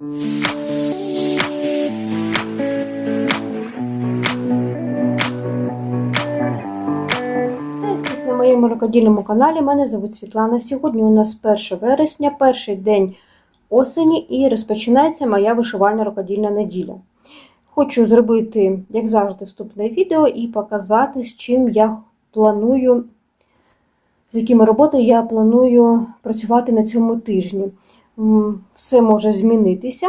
На моєму рукодільному каналі. Мене звуть Світлана. Сьогодні у нас 1 вересня, перший день осені, і розпочинається моя вишивальна рукодільна неділя. Хочу зробити, як завжди, вступне відео і показати, з чим я планую, з якими роботами я планую працювати на цьому тижні. Все може змінитися.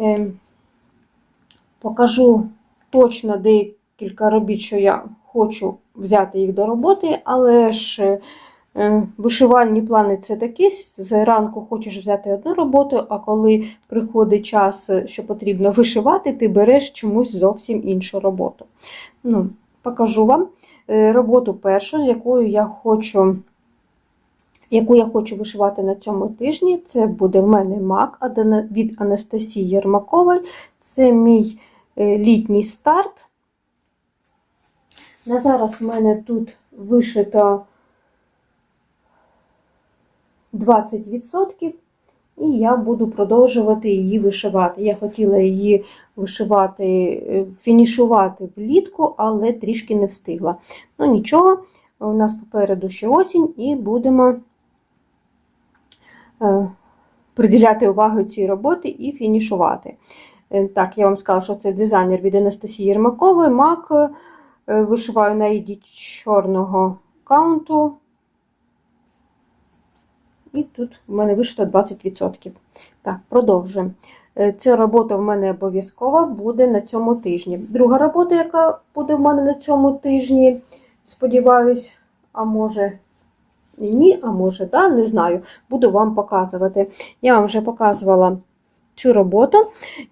Е, Покажу точно декілька робіт, що я хочу взяти їх до роботи, але ж е, вишивальні плани це такі. Зранку хочеш взяти одну роботу, а коли приходить час, що потрібно вишивати, ти береш чомусь зовсім іншу роботу. Ну, Покажу вам е, роботу першу, з якою я хочу. Яку я хочу вишивати на цьому тижні, це буде в мене мак від Анастасії Єрмакової. Це мій е, літній старт. На зараз в мене тут вишито 20%, і я буду продовжувати її вишивати. Я хотіла її вишивати, е, фінішувати влітку, але трішки не встигла. Ну нічого, у нас попереду ще осінь, і будемо приділяти увагу цій роботі і фінішувати. Е, Так, я вам сказала, що це дизайнер від Анастасії Єрмакової. Мак е, вишиваю на іді чорного каунту. І тут в мене вишито 20%. Так, продовжуємо. Е, Ця робота в мене обов'язкова буде на цьому тижні. Друга робота, яка буде в мене на цьому тижні, сподіваюсь, а може ні, а може, да, не знаю, буду вам показувати. Я вам вже показувала цю роботу.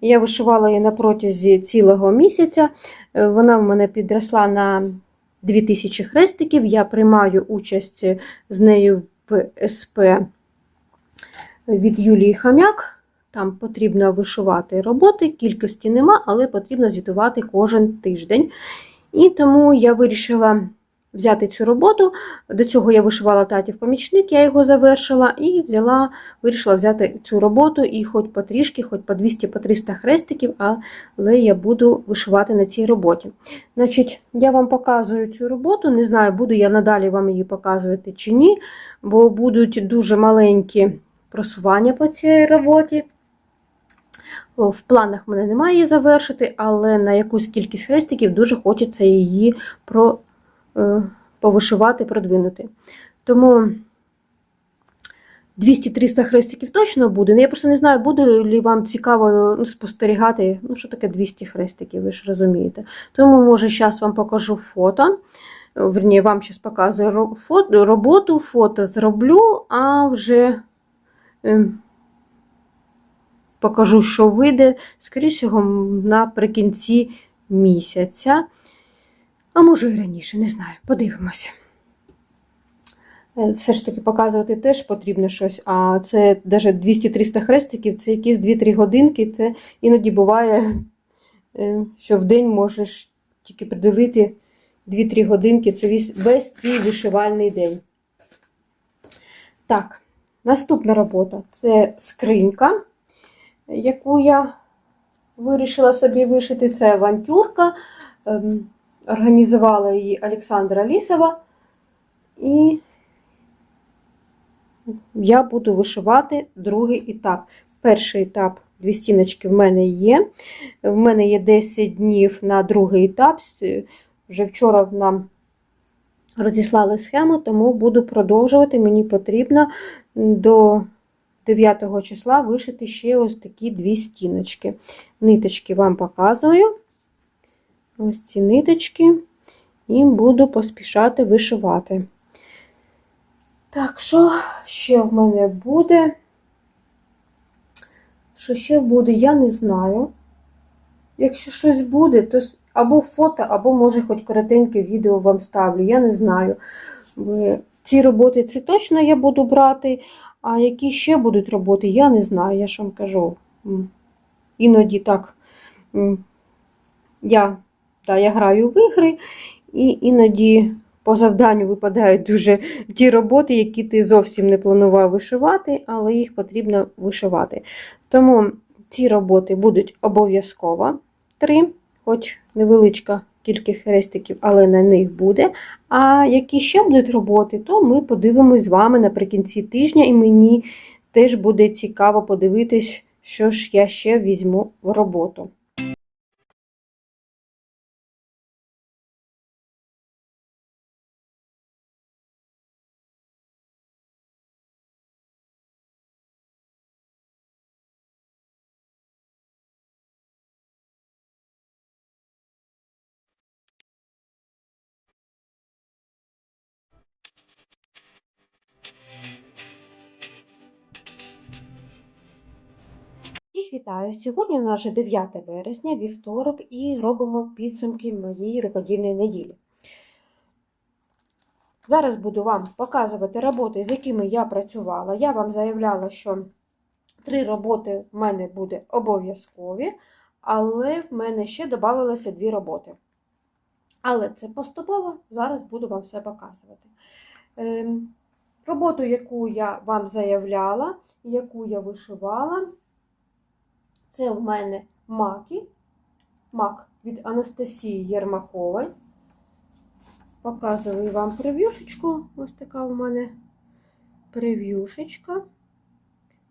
Я вишивала її на протязі цілого місяця. Е, Вона в мене підросла на 2000 хрестиків. Я приймаю участь з нею в СП від Юлії Хам'як. Там потрібно вишивати роботи, кількості нема, але потрібно звітувати кожен тиждень. І тому я вирішила взяти цю роботу. До цього я вишивала татів помічник, я його завершила і взяла, вирішила взяти цю роботу і хоч потрішки, хоч по 200 по 300 хрестиків, але я буду вишивати на цій роботі. Значить, я вам показую цю роботу. Не знаю, буду я надалі вам її показувати чи ні, бо будуть дуже маленькі просування по цій роботі. В планах мене немає її завершити, але на якусь кількість хрестиків дуже хочеться її про, е, повишивати, продвинути. Тому 200-300 хрестиків точно буде. Ну, я просто не знаю, буде ли вам цікаво ну, спостерігати, ну, що таке 200 хрестиків, ви ж розумієте. Тому, може, зараз вам покажу фото. Верні, вам зараз показую фото, роботу, фото зроблю, а вже. ем, покажу, що вийде, скоріше наприкінці місяця. А може і раніше, не знаю, подивимося. Е, Все ж таки показувати теж потрібно щось, а це навіть 200-300 хрестиків, це якісь 2-3 годинки. Це іноді буває, е, що в день можеш тільки приділити 2-3 годинки, це весь, весь твій вишивальний день. Так, наступна робота це скринька яку я вирішила собі вишити, це авантюрка. Організувала її Олександра Лісова. І я буду вишивати другий етап. Перший етап, дві стіночки в мене є. В мене є 10 днів на другий етап. Вже вчора нам розіслали схему, тому буду продовжувати. Мені потрібно до 9 числа вишити ще ось такі дві стіночки. Ниточки вам показую. Ось ці ниточки. І буду поспішати вишивати. Так, що ще в мене буде? Що ще буде, я не знаю. Якщо щось буде, то або фото, або, може, хоч коротеньке відео вам ставлю. Я не знаю. Ці роботи це точно я буду брати. А які ще будуть роботи, я не знаю, я ж вам кажу. Іноді так. Я, та, я граю в ігри, і іноді по завданню випадають дуже ті роботи, які ти зовсім не планував вишивати, але їх потрібно вишивати. Тому ці роботи будуть обов'язково три, хоч невеличка кількість хрестиків, але на них буде. А які ще будуть роботи, то ми подивимось з вами наприкінці тижня, і мені теж буде цікаво подивитись, що ж я ще візьму в роботу. Всіх вітаю! Сьогодні нас 9 вересня, вівторок, і робимо підсумки моєї рукодільної неділі. Зараз буду вам показувати роботи, з якими я працювала. Я вам заявляла, що три роботи в мене буде обов'язкові, але в мене ще додавалося дві роботи. Але це поступово, зараз буду вам все показувати. Ем, роботу, яку я вам заявляла, яку я вишивала, це в мене маки. Мак від Анастасії Єрмакової. Показую вам прев'юшечку. Ось така у мене прев'юшечка.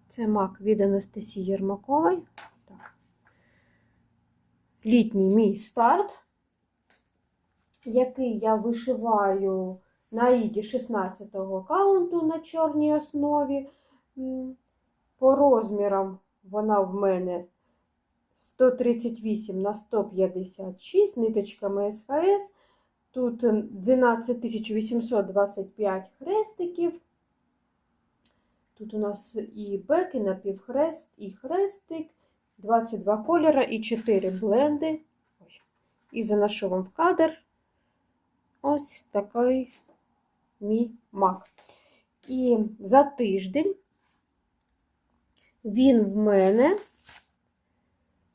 Це мак від Анастасії Єрмакової. Так. Літній мій старт, який я вишиваю на іді 16-го каунту на чорній основі. По розмірам вона в мене 138 на 156 ниточками СХС. Тут 12825 хрестиків. Тут у нас і бек, і напівхрест, і хрестик, 22 кольора і 4 бленди. Ой. І заношу вам в кадр ось такий мій мак. І за тиждень він в мене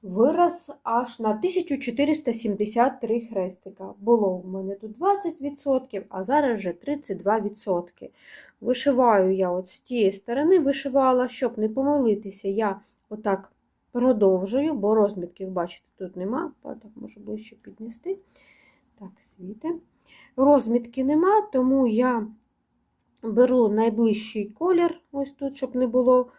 вираз аж на 1473 хрестика. Було в мене тут 20%, а зараз вже 32%. Вишиваю я от з тієї сторони вишивала, щоб не помилитися, я отак продовжую, бо розмітків, бачите, тут нема, так можу ближче піднести. Так, світи. Розмітки нема, тому я беру найближчий колір, ось тут, щоб не було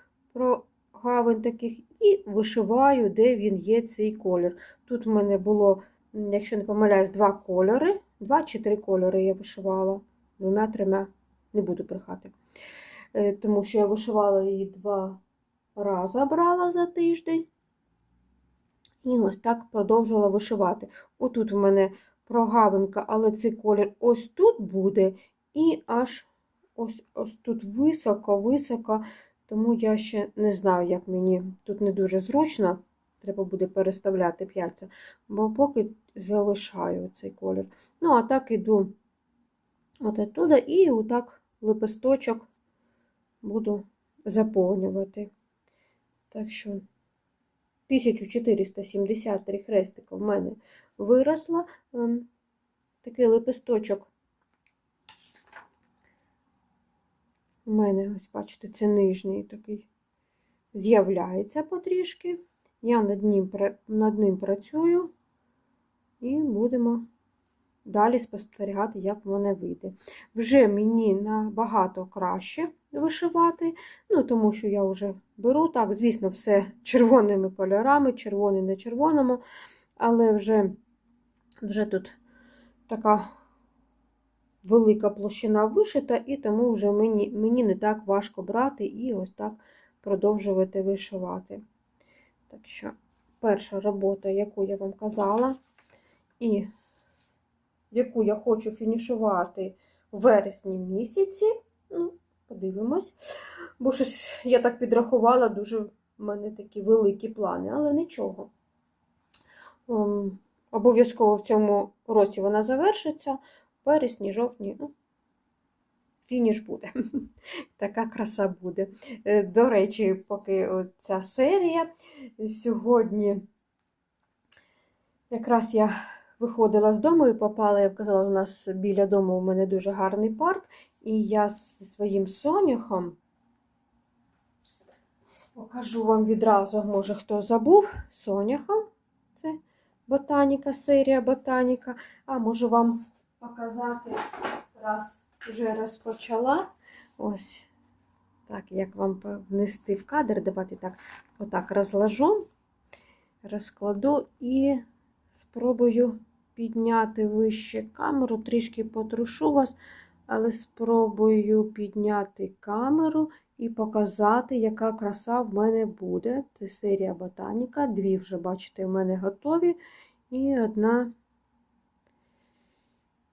прогавин таких, і вишиваю, де він є цей колір. Тут в мене було, якщо не помиляюсь, два кольори. Два чи три кольори я вишивала. Двома-трьома не буду брехати. Тому що я вишивала її два рази брала за тиждень. І ось так продовжувала вишивати. Отут в мене прогавинка, але цей колір ось тут буде, і аж ось ось тут високо-високо, тому я ще не знаю, як мені тут не дуже зручно. Треба буде переставляти п'яця, бо поки залишаю цей колір. Ну, а так іду от оттуда і отак лепесточок буду заповнювати. Так що 1473 хрестика в мене виросла. Такий лепесточок. У мене, ось, бачите, це нижній такий з'являється потрішки. Я над ним, над ним працюю і будемо далі спостерігати, як в мене вийде. Вже мені набагато краще вишивати, ну, тому що я вже беру так, звісно, все червоними кольорами, червоний на червоному, але вже, вже тут така велика площина вишита, і тому вже мені, мені не так важко брати і ось так продовжувати вишивати. Так що, перша робота, яку я вам казала, і яку я хочу фінішувати в вересні місяці, ну, подивимось, бо щось я так підрахувала, дуже в мене такі великі плани, але нічого. Um, Обов'язково в цьому році вона завершиться, вересні, жовтні, ну, фініш буде. Така краса буде. Е, До речі, поки ця серія сьогодні якраз я виходила з дому і попала, я казала, у нас біля дому у мене дуже гарний парк, і я зі своїм соняхом Покажу вам відразу, може хто забув, соняха. Це ботаніка, серія ботаніка. А можу вам показати, раз вже розпочала. Ось так, як вам внести в кадр. Давайте так, отак розложу, розкладу і спробую підняти вище камеру, трішки потрушу вас, але спробую підняти камеру і показати, яка краса в мене буде. Це серія ботаніка. Дві вже, бачите, в мене готові. І одна,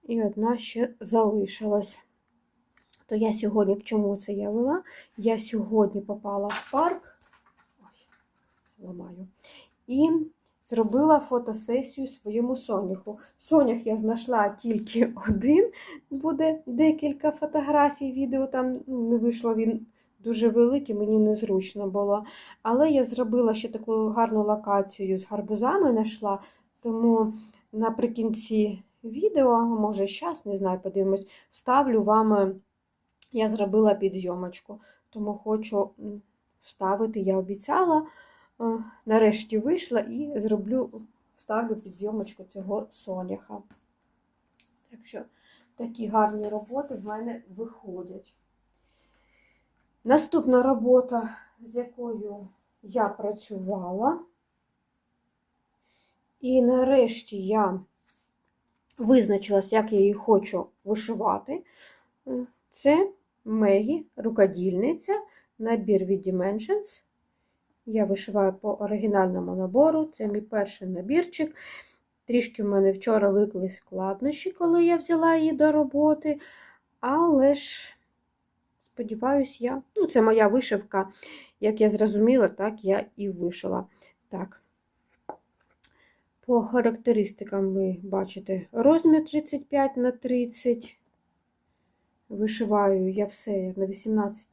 і одна ще залишилась. То я сьогодні, чому це я вела? Я сьогодні попала в парк. Ой, ламаю. І зробила фотосесію своєму соняху. Сонях я знайшла тільки один. Буде декілька фотографій, відео там ну, не вийшло він дуже великий, мені незручно було. Але я зробила ще таку гарну локацію з гарбузами знайшла, тому наприкінці відео, може зараз, не знаю, подивимось, вставлю вам, я зробила підйомочку, тому хочу вставити, я обіцяла. Е, Нарешті вийшла і зроблю, вставлю підйомочку цього соняха. Так що такі гарні роботи в мене виходять. Наступна робота, з якою я працювала, і нарешті я визначилась, як я її хочу вишивати. Це Мегі, рукодільниця, набір від Dimensions. Я вишиваю по оригінальному набору. Це мій перший набірчик. Трішки в мене вчора викликали складнощі, коли я взяла її до роботи. Але ж, сподіваюся, я. Ну, це моя вишивка. Як я зрозуміла, так я і вишила. Так. По характеристикам ви бачите розмір 35 на 30. Вишиваю я все на 18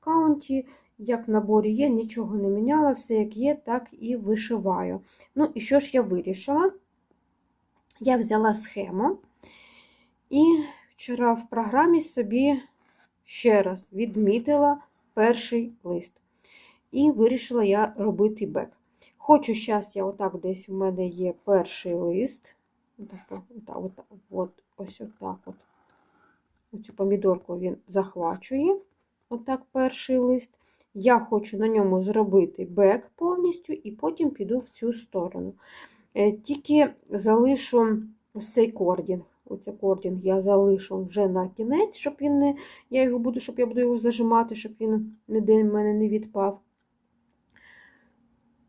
каунті. Як в наборі є, нічого не міняла, все як є, так і вишиваю. Ну, і що ж я вирішила? Я взяла схему і вчора в програмі собі ще раз відмітила перший лист. І вирішила я робити бек. Хочу, зараз я отак десь в мене є перший лист. Отак, отак, отак, от, ось отак от. Оцю помідорку він захвачує. Отак перший лист. Я хочу на ньому зробити бек повністю, і потім піду в цю сторону. Е, Тільки залишу ось цей кордінг. Оце кордінг я залишу вже на кінець, щоб він не. Я його буду, щоб я буду його зажимати, щоб він ніде в мене не відпав.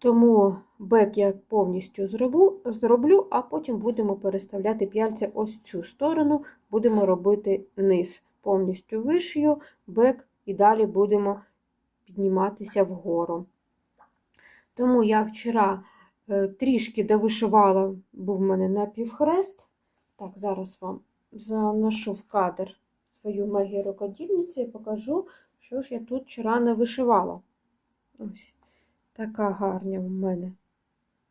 Тому бек я повністю зроблю, а потім будемо переставляти п'яльця ось цю сторону, будемо робити низ. Повністю вишию, бек і далі будемо підніматися вгору. Тому я вчора е, трішки довишивала, був в мене напівхрест. Так, зараз вам заношу в кадр свою магію рукодільницю і покажу, що ж я тут вчора не вишивала. Ось така гарна в мене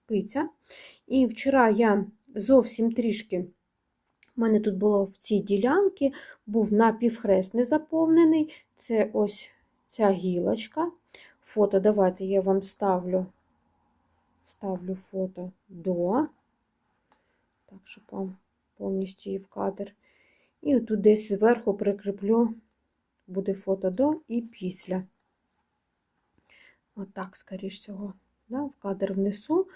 киця. І вчора я зовсім трішки, в мене тут було в цій ділянці, був напівхрест не заповнений. Це ось ця гілочка. Фото, давайте я вам ставлю, ставлю фото до, так, щоб вам повністю її в кадр. І тут десь зверху прикріплю, буде фото до і після. Отак, скоріш всього, да, в кадр внесу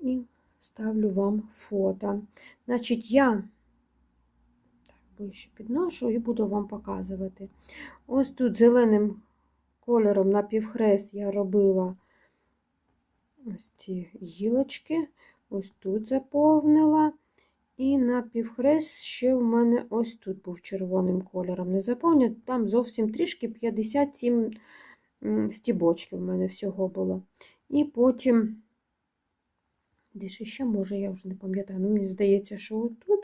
і ставлю вам фото. Значить, я так, ближче підношу і буду вам показувати. Ось тут зеленим кольором на півхрест я робила ось ці гілочки, ось тут заповнила. І на півхрест ще в мене ось тут був червоним кольором. Не заповню, там зовсім трішки 57 стібочків в мене всього було. І потім, десь ще, може, я вже не пам'ятаю, ну мені здається, що отут,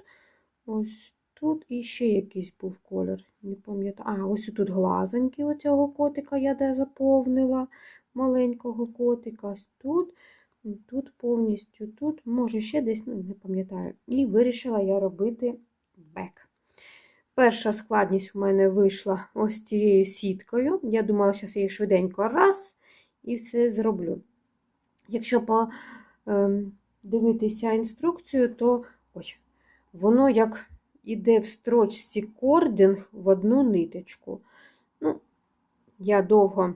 ось тут і ще якийсь був колір. Не пам'ятаю. А, ось тут глазенький оцього котика я де заповнила, маленького котика. Ось тут, тут повністю, тут, може, ще десь, ну, не пам'ятаю. І вирішила я робити бек. Перша складність у мене вийшла ось цією сіткою. Я думала, що я її швиденько раз і все зроблю. Якщо по, ем, інструкцію, то ой, воно як іде в строчці кординг в одну ниточку. Ну, я довго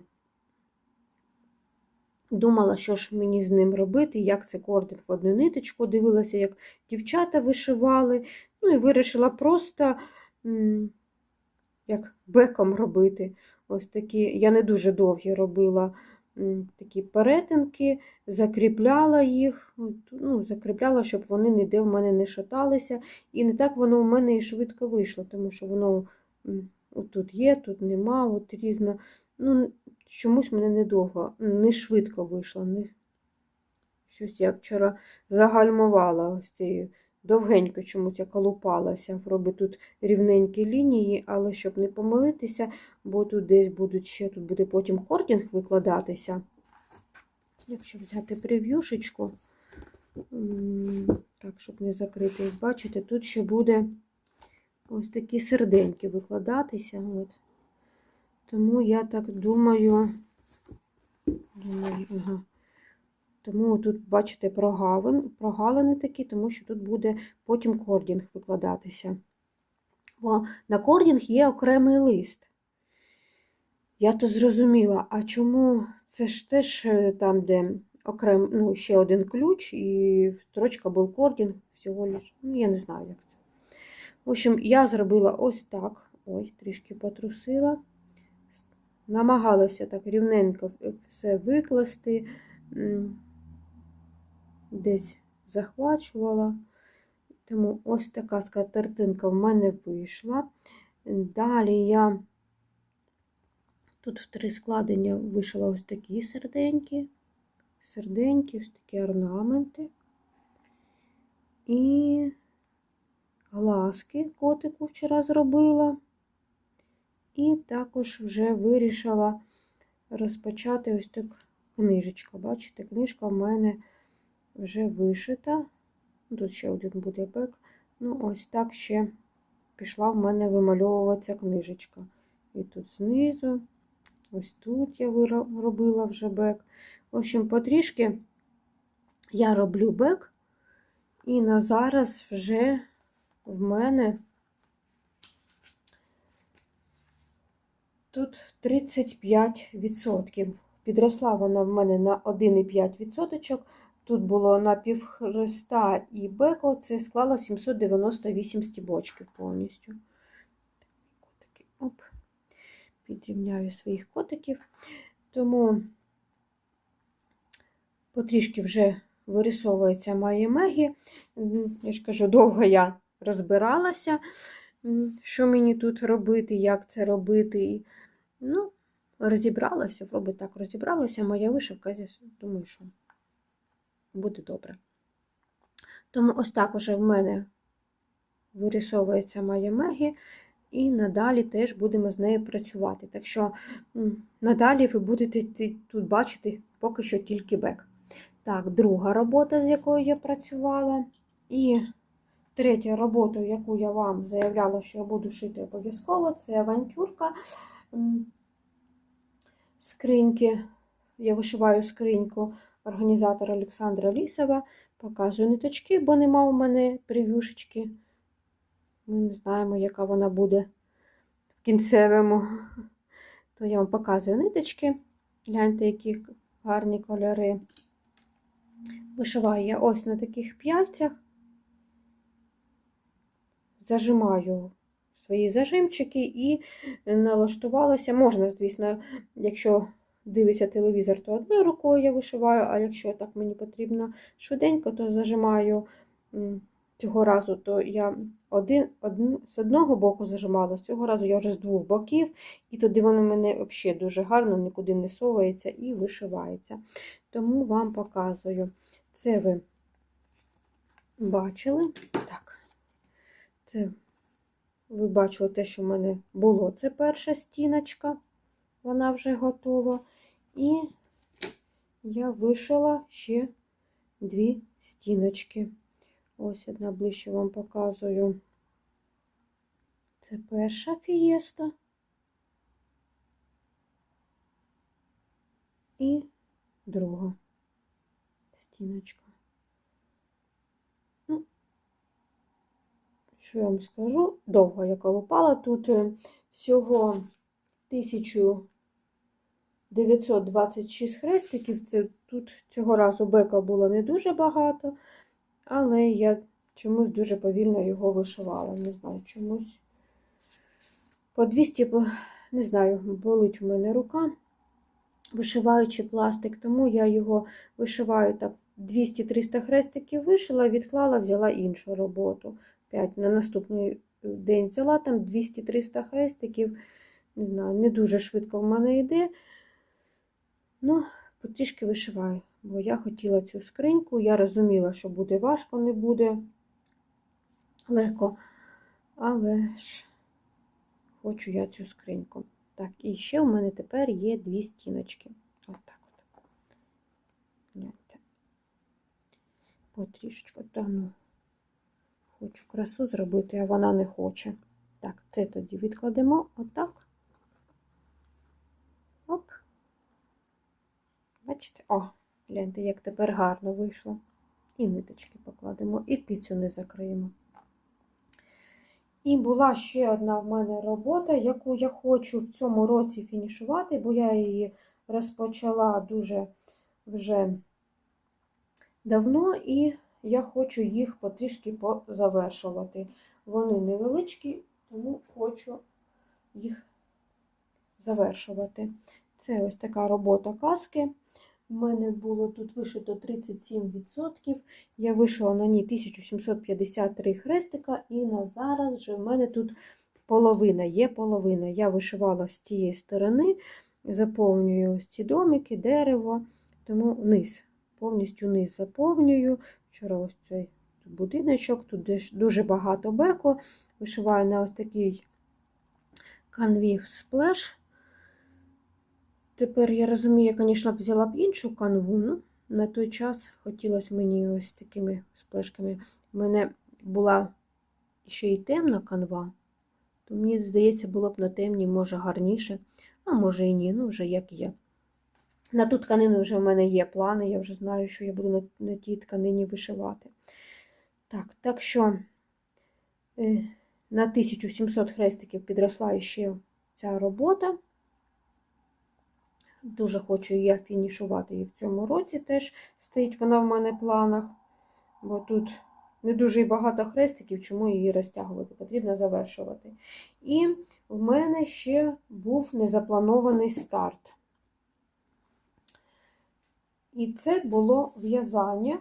думала, що ж мені з ним робити, як це кординг в одну ниточку. Дивилася, як дівчата вишивали. Ну і вирішила просто як беком робити. Ось такі, я не дуже довгі робила такі перетинки, закріпляла їх, ну, закріпляла, щоб вони ніде в мене не шаталися. І не так воно у мене і швидко вийшло, тому що воно тут є, тут нема, от різно. Ну, чомусь мене недовго, не швидко вийшло. Не... Щось я вчора загальмувала ось цією. Довгенько чомусь я колупалася, роби тут рівненькі лінії, але щоб не помилитися, бо тут десь будуть ще, тут буде потім кордінг викладатися. Якщо взяти прев'юшечку, так, щоб не закрити, бачите, тут ще буде ось такі серденьки викладатися. От. Тому я так думаю, думаю, ага. Тому тут, бачите, прогавин, прогалини такі, тому що тут буде потім кордінг викладатися. Бо на кордінг є окремий лист. Я то зрозуміла, а чому це ж теж е, там, де окрем, ну, ще один ключ, і строчка був кордінг всього лиш. Ну, я не знаю, як це. В общем, я зробила ось так. Ой, трішки потрусила. Намагалася так рівненько все викласти, десь захвачувала. Тому ось така скатертинка в мене вийшла. Далі я тут в три складення вишила ось такі серденькі, серденькі, ось такі орнаменти. І глазки котику вчора зробила. І також вже вирішила розпочати ось так книжечка. Бачите, книжка в мене вже вишита. Тут ще один буде бек. Ну, ось так ще пішла в мене вимальовуватися книжечка. І тут знизу, ось тут я робила вже бек. В общем, потрішки я роблю бек, і на зараз вже в мене тут 35%. Підросла вона в мене на 1,5%. Тут було на півхреста і беко, це склало 798 стібочків повністю. Котики, оп, підрівняю своїх котиків. Тому потрішки вже вирисовується моє мегі. Я ж кажу, довго я розбиралася, що мені тут робити, як це робити. Ну, розібралася, вроби так розібралася, моя вишивка, я думаю, що буде добре. Тому ось так уже в мене вирисовується моя мегі, і надалі теж будемо з нею працювати. Так що надалі ви будете тут бачити поки що тільки бек. Так, друга робота, з якою я працювала. І третя робота, яку я вам заявляла, що я буду шити обов'язково, це авантюрка скриньки. Я вишиваю скриньку організатора Олександра Лісова. Показую ниточки, бо нема у мене прев'юшечки. Ми не знаємо, яка вона буде в кінцевому. То я вам показую ниточки. Гляньте, які гарні кольори. Вишиваю я ось на таких п'яльцях. Зажимаю свої зажимчики і налаштувалася. Можна, звісно, якщо дивиться телевізор, то одною рукою я вишиваю, а якщо так мені потрібно швиденько, то зажимаю цього разу, то я один, один, з одного боку зажимала, з цього разу я вже з двох боків, і тоді воно мене взагалі дуже гарно, нікуди не совається і вишивається. Тому вам показую. Це ви бачили. Так, це ви бачили те, що в мене було. Це перша стіночка, вона вже готова. І я вишила ще дві стіночки. Ось одна ближче вам показую. Це перша фієста. І друга стіночка. Ну, що я вам скажу? Довго я колупала. Тут е, всього 1926 хрестиків. Це, тут цього разу бека було не дуже багато, але я чомусь дуже повільно його вишивала. Не знаю, чомусь. По 200, по- не знаю, болить в мене рука, вишиваючи пластик, тому я його вишиваю так 200-300 хрестиків вишила, відклала, взяла іншу роботу. 5 на наступний день взяла там 200-300 хрестиків. Не знаю, не дуже швидко в мене йде. Ну, потрішки вишиваю, бо я хотіла цю скриньку. Я розуміла, що буде важко, не буде легко. Але ж хочу я цю скриньку. Так, і ще у мене тепер є дві стіночки. От так от. Гляньте. Потрішечку, ну. Хочу красу зробити, а вона не хоче. Так, це тоді відкладемо отак. Оп. Бачите? О, гляньте, як тепер гарно вийшло. І ниточки покладемо, і кицю не закриємо. І була ще одна в мене робота, яку я хочу в цьому році фінішувати, бо я її розпочала дуже вже давно, і я хочу їх потрішки позавершувати. Вони невеличкі, тому хочу їх завершувати. Це ось така робота каски. У мене було тут вишито 37%. Я вишила на ній 1753 хрестика, і на зараз же в мене тут половина, є половина. Я вишивала з тієї сторони, заповнюю ось ці домики, дерево, тому низ, повністю низ заповнюю. Вчора ось цей будиночок, тут дуже багато беку. Вишиваю на ось такий канві сплеш. Тепер я розумію, я, звісно, взяла б іншу канву. Ну, на той час хотілося мені ось такими сплешками. У мене була ще й темна канва, то мені здається, було б на темній, може, гарніше, а може і ні, ну вже як є. На ту тканину вже в мене є плани, я вже знаю, що я буду на, на тій тканині вишивати. Так, так що е, на 1700 хрестиків підросла ще ця робота. Дуже хочу я фінішувати її в цьому році. Теж стоїть вона в мене в планах, бо тут не дуже багато хрестиків, чому її розтягувати, потрібно завершувати. І в мене ще був незапланований старт. І це було в'язання,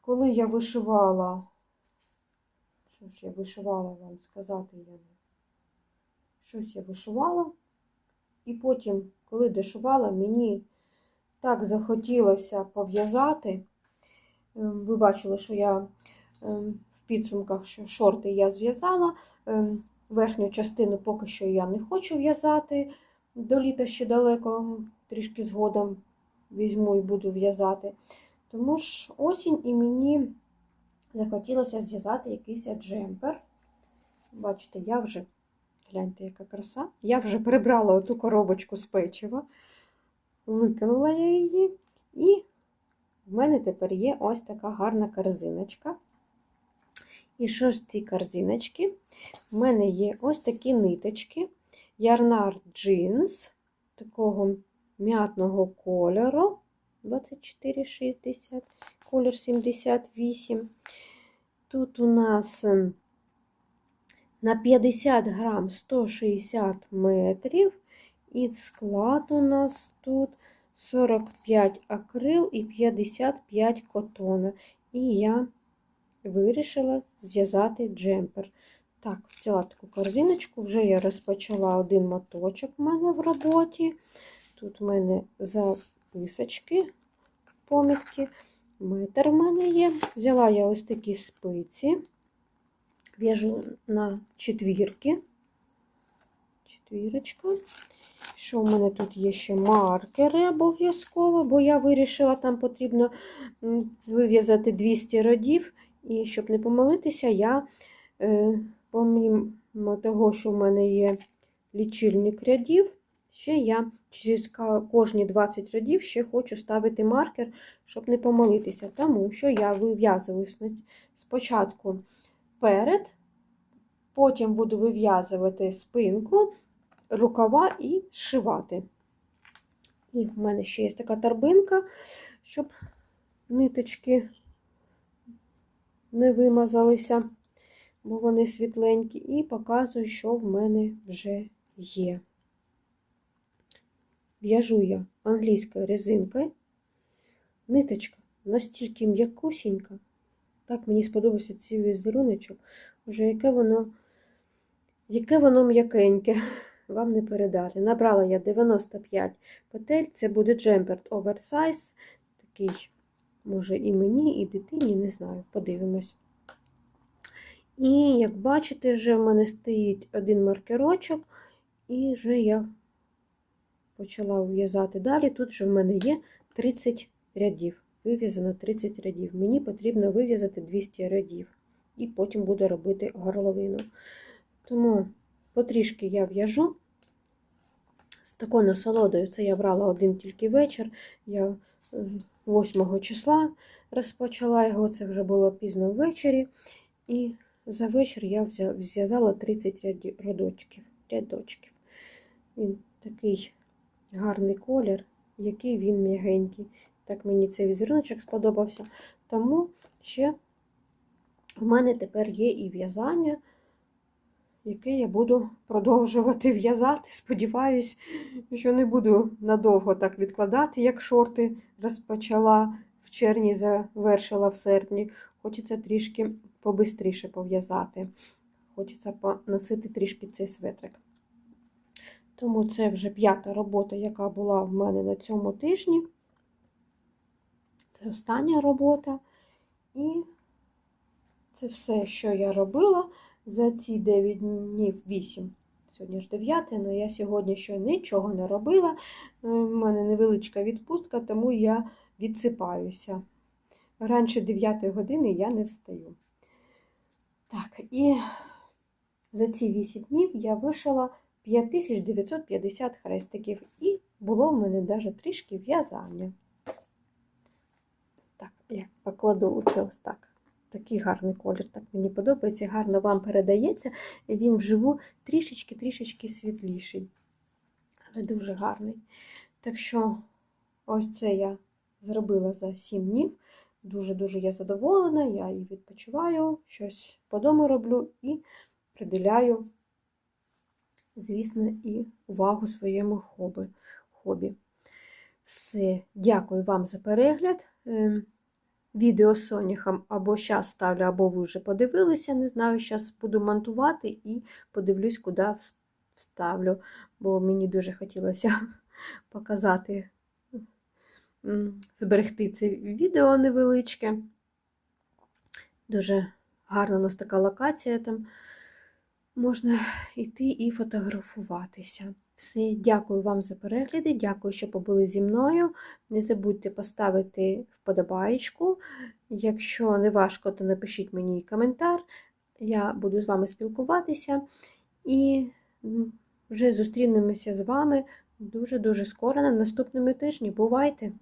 коли я вишивала, що ж я вишивала вам сказати. Щось я вишивала, і потім, коли дошивала, мені так захотілося пов'язати. Ем, Ви бачили, що я ем, в підсумках що шорти я зв'язала. Ем, Верхню частину поки що я не хочу в'язати. До літа ще далеко, трішки згодом візьму і буду в'язати. Тому ж осінь і мені захотілося зв'язати якийсь джемпер. Бачите, я вже, гляньте, яка краса. Я вже прибрала оту коробочку з печива, викинула я її, і в мене тепер є ось така гарна корзиночка. І що ж ці корзиночки? У мене є ось такі ниточки. Ярнар джинс такого м'ятного кольору 24,60, колір 78. Тут у нас на 50 грам 160 метрів. І склад у нас тут 45 акрил і 55 котона. І я вирішила зв'язати джемпер. Так, взяла таку корзиночку, вже я розпочала один моточок в мене в роботі. Тут в мене записочки, помітки, метр в мене є. Взяла я ось такі спиці, в'яжу на четвірки. Четвірочка. Що в мене тут є ще маркери обов'язково, бо я вирішила, там потрібно вив'язати 200 родів. І щоб не помилитися, я, е, помимо того, що в мене є лічильник рядів, ще я через кожні 20 рядів ще хочу ставити маркер, щоб не помилитися. Тому що я вив'язую спочатку перед, потім буду вив'язувати спинку, рукава і зшивати. І в мене ще є така торбинка, щоб ниточки не вимазалися, бо вони світленькі, і показую, що в мене вже є. В'яжу я англійською резинкою. Ниточка настільки м'якусінька. Так мені сподобався цей візеруночок. Вже яке воно, яке воно м'якеньке, вам не передати. Набрала я 95 петель, це буде джемпер оверсайз, такий, може, і мені, і дитині, не знаю, подивимось. І, як бачите, вже в мене стоїть один маркерочок, і вже я почала в'язати далі. Тут вже в мене є 30 рядів. Вив'язано 30 рядів. Мені потрібно вив'язати 200 рядів. І потім буду робити горловину. Тому потрішки я в'яжу. З такою насолодою це я брала один тільки вечір. Я 8 числа розпочала його, це вже було пізно ввечері. І за вечір я зв'язала 30 рядочків. рядочків. Він такий гарний колір, який він м'ягенький. Так мені цей візеруночок сподобався. Тому ще в мене тепер є і в'язання, яке я буду продовжувати в'язати. Сподіваюсь, що не буду надовго так відкладати, як шорти розпочала в червні, завершила в серпні. Хочеться трішки побистріше пов'язати. Хочеться поносити трішки цей светрик. Тому це вже п'ята робота, яка була в мене на цьому тижні. Це остання робота. І це все, що я робила за ці 9 днів 8. Сьогодні ж 9, але я сьогодні ще нічого не робила. У мене невеличка відпустка, тому я відсипаюся. Раніше 9 години я не встаю. Так, і за ці 8 днів я вишила 5950 хрестиків, і було в мене навіть трішки в'язання. Я покладу оце ось так. Такий гарний колір, так мені подобається, гарно вам передається. Він вживу трішечки-трішечки світліший, але дуже гарний. Так що, ось це я зробила за 7 днів. Дуже-дуже я задоволена, я і відпочиваю, щось по дому роблю і приділяю, звісно, і увагу своєму хобі. хобі. Все, дякую вам за перегляд. Відео з соняхом або зараз ставлю, або ви вже подивилися. Не знаю, зараз буду монтувати і подивлюсь, куди вставлю, бо мені дуже хотілося показати, зберегти це відео невеличке. Дуже гарна у нас така локація там. Можна йти і фотографуватися. Все, дякую вам за перегляди, дякую, що побули зі мною. Не забудьте поставити вподобаєчку. Якщо не важко, то напишіть мені коментар. Я буду з вами спілкуватися. І вже зустрінемося з вами дуже-дуже скоро на наступному тижні. Бувайте!